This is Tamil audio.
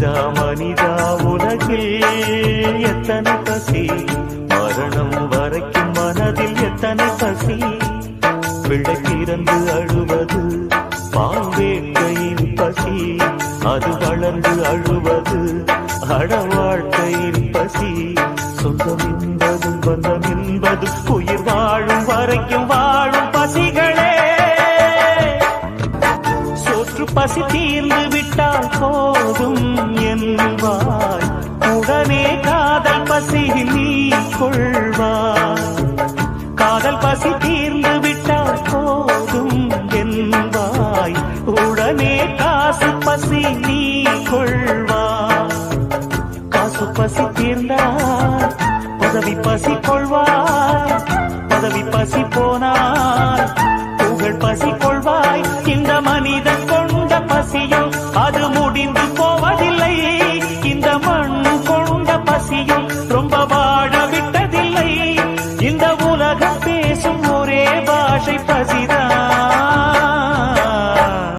மனிதா மனிதா உலகில் எத்தனை பசி? மரணம் வரைக்கும் மனதில் எத்தனை பசி? பிள்ளை பிறந்து அழுவது பால் பசி. அது வளர்ந்து அழுவது அடவாழ்க்கையின் பசி. சொந்தம் என்பதும் பந்தம் என்பதும் உயிர் வாழும் வரைக்கும் வாழும் பசிகளே. சோற்று பசி தீர்ந்து விட்டால் கொள்வார். காதல் பசி தீர்ந்து விட்டால் போதும் என்பாய். உடனே காசு பசி நீ கொள்வார். காசு பசி தீர்ந்தார் பதவி பசி கொள்வார். பதவி பசி போனார் புகழ் பசி கொள்வாய். இந்த மனிதன் கொண்ட பசியும் அது பேசும் ஒரே பாஷை பசி